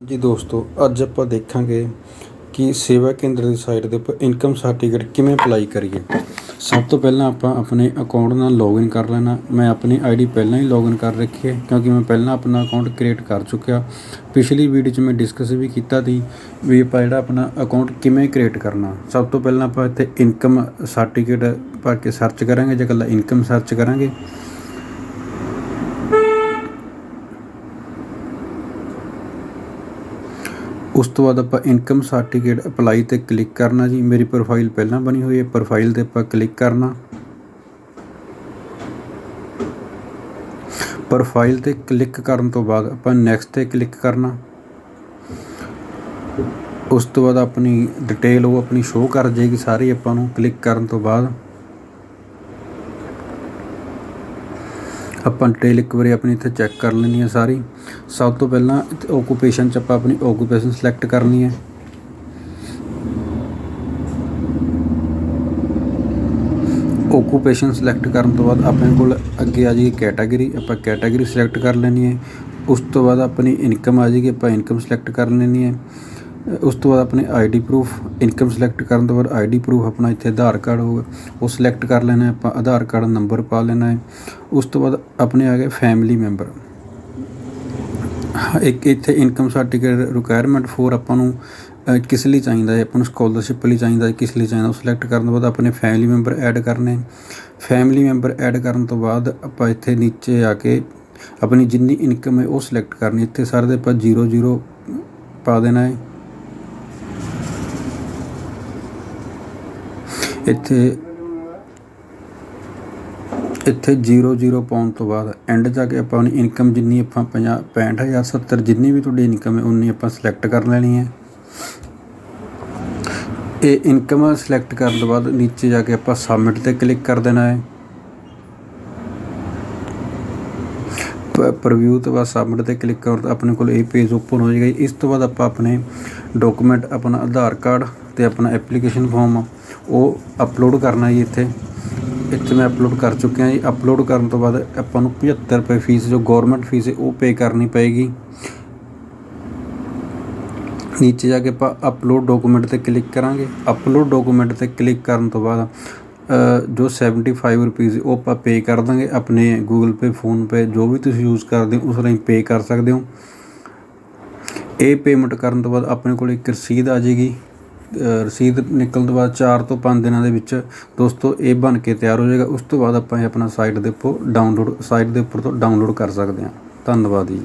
ਜੀ ਦੋਸਤੋ, ਅੱਜ ਆਪਾਂ ਦੇਖਾਂਗੇ ਕਿ ਸੇਵਾ ਕੇਂਦਰ ਦੀ ਸਾਈਟ ਦੇ ਉੱਪਰ ਇਨਕਮ ਸਰਟੀਫਿਕੇਟ ਕਿਵੇਂ ਅਪਲਾਈ ਕਰੀਏ। ਸਭ ਤੋਂ ਪਹਿਲਾਂ ਆਪਾਂ ਆਪਣੇ ਅਕਾਊਂਟ ਨਾਲ ਲੌਗਇਨ ਕਰ ਲੈਣਾ। ਮੈਂ ਆਪਣੀ ਆਈਡੀ ਪਹਿਲਾਂ ਹੀ ਲੌਗਇਨ ਕਰ ਰੱਖੀ ਹੈ, ਕਿਉਂਕਿ ਮੈਂ ਪਹਿਲਾਂ ਆਪਣਾ ਅਕਾਊਂਟ ਕ੍ਰੀਏਟ ਕਰ ਚੁੱਕਿਆ। ਪਿਛਲੀ ਵੀਡੀਓ 'ਚ ਮੈਂ ਡਿਸਕਸ ਵੀ ਕੀਤਾ ਸੀ ਵੀ ਆਪਾਂ ਜਿਹੜਾ ਆਪਣਾ ਅਕਾਊਂਟ ਕਿਵੇਂ ਕ੍ਰੀਏਟ ਕਰਨਾ। ਸਭ ਤੋਂ ਪਹਿਲਾਂ ਆਪਾਂ ਇੱਥੇ ਇਨਕਮ ਸਰਟੀਫਿਕੇਟ ਪਾ ਕੇ ਸਰਚ ਕਰਾਂਗੇ, ਜਾਂ ਇਕੱਲਾ ਇਨਕਮ ਸਰਚ ਕਰਾਂਗੇ। ਉਸ ਤੋਂ ਬਾਅਦ ਆਪਾਂ ਇਨਕਮ ਸਰਟੀਫਿਕੇਟ ਅਪਲਾਈ ਤੇ ਕਲਿੱਕ ਕਰਨਾ ਜੀ। ਮੇਰੀ ਪ੍ਰੋਫਾਈਲ ਪਹਿਲਾਂ ਬਣੀ ਹੋਈ ਹੈ। ਪ੍ਰੋਫਾਈਲ ਤੇ ਆਪਾਂ ਕਲਿੱਕ ਕਰਨਾ। ਪ੍ਰੋਫਾਈਲ ਤੇ ਕਲਿੱਕ ਕਰਨ ਤੋਂ ਬਾਅਦ ਆਪਾਂ ਨੈਕਸਟ ਤੇ ਕਲਿੱਕ ਕਰਨਾ। ਉਸ ਤੋਂ ਬਾਅਦ ਆਪਣੀ ਡਿਟੇਲ ਉਹ ਆਪਣੀ ਸ਼ੋਅ ਕਰ ਜਾਏਗੀ ਸਾਰੀ ਆਪਾਂ ਨੂੰ। ਕਲਿੱਕ ਕਰਨ ਤੋਂ ਬਾਅਦ ਆਪਾਂ ਡਿਟੇਲ ਇੱਕ ਵਾਰੀ ਆਪਣੀ ਇੱਥੇ ਚੈੱਕ ਕਰ ਲੈਣੀ ਹੈ ਸਾਰੀ। ਸਭ ਤੋਂ ਪਹਿਲਾਂ ਓਕੂਪੇਸ਼ਨ ਚ ਆਪਾਂ ਆਪਣੀ ਓਕੂਪੇਸ਼ਨ ਸਿਲੈਕਟ ਕਰਨੀ ਹੈ। ਓਕੂਪੇਸ਼ਨ ਸਿਲੈਕਟ ਕਰਨ ਤੋਂ ਬਾਅਦ ਆਪਣੇ ਕੋਲ ਅੱਗੇ ਆ ਜਾਏਗੀ ਕੈਟਾਗਰੀ ਆਪਾਂ ਕੈਟਾਗਰੀ ਸਿਲੈਕਟ ਕਰ ਲੈਣੀ ਹੈ। ਉਸ ਤੋਂ ਬਾਅਦ ਆਪਣੀ ਇਨਕਮ ਆ ਜਾਏਗੀ, ਆਪਾਂ ਇਨਕਮ ਸਿਲੈਕਟ ਕਰ ਲੈਣੀ ਹੈ। ਉਸ ਤੋਂ ਬਾਅਦ ਆਪਣੇ ਆਈਡੀ ਪ੍ਰੂਫ ਇਨਕਮ ਸਿਲੈਕਟ ਕਰਨ ਤੋਂ ਬਾਅਦ ਆਈਡੀ ਪ੍ਰੂਫ ਆਪਣਾ ਇੱਥੇ ਆਧਾਰ ਕਾਰਡ ਹੋਊਗਾ। ਉਹ ਸਿਲੈਕਟ ਕਰ ਲੈਣਾ ਆਪਾਂ ਆਧਾਰ ਕਾਰਡ ਨੰਬਰ ਪਾ ਲੈਣਾ ਹੈ। ਉਸ ਤੋਂ ਬਾਅਦ ਆਪਣੇ ਆ ਗਏ ਫੈਮਿਲੀ ਮੈਂਬਰ ਇੱਕ ਇੱਥੇ ਇਨਕਮ ਸਰਟੀਫਿਕੇਟ ਰਿਕੁਆਇਰਮੈਂਟ ਫੋਰ ਆਪਾਂ ਨੂੰ ਕਿਸ ਲਈ ਚਾਹੀਦਾ ਹੈ? ਆਪਾਂ ਨੂੰ ਸਕਾਲਰਸ਼ਿਪ ਲਈ ਚਾਹੀਦਾ ਹੈ, ਕਿਸ ਲਈ ਚਾਹੀਦਾ? ਉਹ ਸਿਲੈਕਟ ਕਰਨ ਤੋਂ ਬਾਅਦ ਆਪਣੇ ਫੈਮਿਲੀ ਮੈਂਬਰ ਐਡ ਕਰਨੇ ਫੈਮਿਲੀ ਮੈਂਬਰ ਐਡ ਕਰਨ ਤੋਂ ਬਾਅਦ ਆਪਾਂ ਇੱਥੇ ਨੀਚੇ ਆ ਕੇ ਆਪਣੀ ਜਿੰਨੀ ਇਨਕਮ ਹੈ ਉਹ ਸਿਲੈਕਟ ਕਰਨੀ ਇੱਥੇ ਸਾਰੇ ਦੇ ਆਪਾਂ 00 ਪਾ ਦੇਣਾ ਹੈ। ਇੱਥੇ ਇੱਥੇ 00 ਪਾਉਣ ਤੋਂ ਬਾਅਦ ਐਂਡ ਜਾ ਕੇ ਆਪਾਂ ਆਪਣੀ ਇਨਕਮ ਜਿੰਨੀ ਆਪਾਂ 50 65000 70 ਜਿੰਨੀ ਵੀ ਤੁਹਾਡੀ ਇਨਕਮ ਹੈ, ਉਨੀ ਆਪਾਂ ਸਿਲੈਕਟ ਕਰ ਲੈਣੀ ਹੈ। ਇਹ ਇਨਕਮ ਸਿਲੈਕਟ ਕਰਨ ਤੋਂ ਬਾਅਦ ਨੀਚੇ ਜਾ ਕੇ ਆਪਾਂ ਸਬਮਿਟ ਤੇ ਕਲਿੱਕ ਕਰ ਦੇਣਾ ਹੈ। ਪ੍ਰਵਿਊ ਤੋਂ ਬਾਅਦ ਸਬਮਿਟ ਤੇ ਕਲਿੱਕ ਕਰਨ ਤੋਂ ਆਪਣੇ ਕੋਲ ਇਹ ਪੇਜ ਓਪਨ ਹੋ ਜਾਏਗਾ ਇਸ ਤੋਂ ਬਾਅਦ ਆਪਾਂ ਆਪਣੇ ਡਾਕੂਮੈਂਟ ਆਪਣਾ ਆਧਾਰ ਕਾਰਡ ਤੇ ਆਪਣਾ ਐਪਲੀਕੇਸ਼ਨ ਫਾਰਮ ਉਹ ਅਪਲੋਡ ਕਰਨਾ ਜੀ ਇੱਥੇ। ਇੱਥੇ ਮੈਂ ਅਪਲੋਡ ਕਰ ਚੁੱਕਿਆ ਜੀ। ਅਪਲੋਡ ਕਰਨ ਤੋਂ ਬਾਅਦ ਆਪਾਂ ਨੂੰ 75 ਰੁਪਏ ਫੀਸ ਜੋ ਗਵਰਨਮੈਂਟ ਫੀਸ ਹੈ ਉਹ ਪੇ ਕਰਨੀ ਪਏਗੀ। ਨੀਚੇ ਜਾ ਕੇ ਆਪਾਂ ਅਪਲੋਡ ਡਾਕੂਮੈਂਟ ਤੇ ਕਲਿੱਕ ਕਰਾਂਗੇ। ਅਪਲੋਡ ਡਾਕੂਮੈਂਟ ਤੇ ਕਲਿੱਕ ਕਰਨ ਤੋਂ ਬਾਅਦ ਅ, ਜੋ 75 ਰੁਪਏ ਉਹ ਆਪਾਂ ਪੇ ਕਰ ਦਾਂਗੇ ਆਪਣੇ ਗੂਗਲ ਪੇ ਫੋਨ ਪੇ ਜੋ ਵੀ ਤੁਸੀਂ ਯੂਜ਼ ਕਰਦੇ ਹੋ ਉਸ ਰਾਹੀਂ ਪੇ ਕਰ ਸਕਦੇ ਹੋ। ਇਹ ਪੇਮੈਂਟ ਕਰਨ ਤੋਂ ਬਾਅਦ ਆਪਣੇ ਕੋਲ ਇੱਕ ਰਸੀਦ ਆ ਜਾਏਗੀ। ਰਸੀਦ ਨਿਕਲਣ ਤੋਂ ਬਾਅਦ 4 ਤੋਂ 5 ਦਿਨਾਂ ਦੇ ਵਿੱਚ ਦੋਸਤੋ ਇਹ ਬਣ ਕੇ ਤਿਆਰ ਹੋ ਜਾਏਗਾ। ਉਸ ਤੋਂ ਬਾਅਦ ਆਪਾਂ ਇਹ ਆਪਣਾ ਸਾਈਟ ਦੇ ਉੱਪਰ ਡਾਊਨਲੋਡ ਸਾਈਟ ਦੇ ਉੱਪਰ ਤੋਂ ਡਾਊਨਲੋਡ ਕਰ ਸਕਦੇ ਹਾਂ। ਧੰਨਵਾਦ ਜੀ।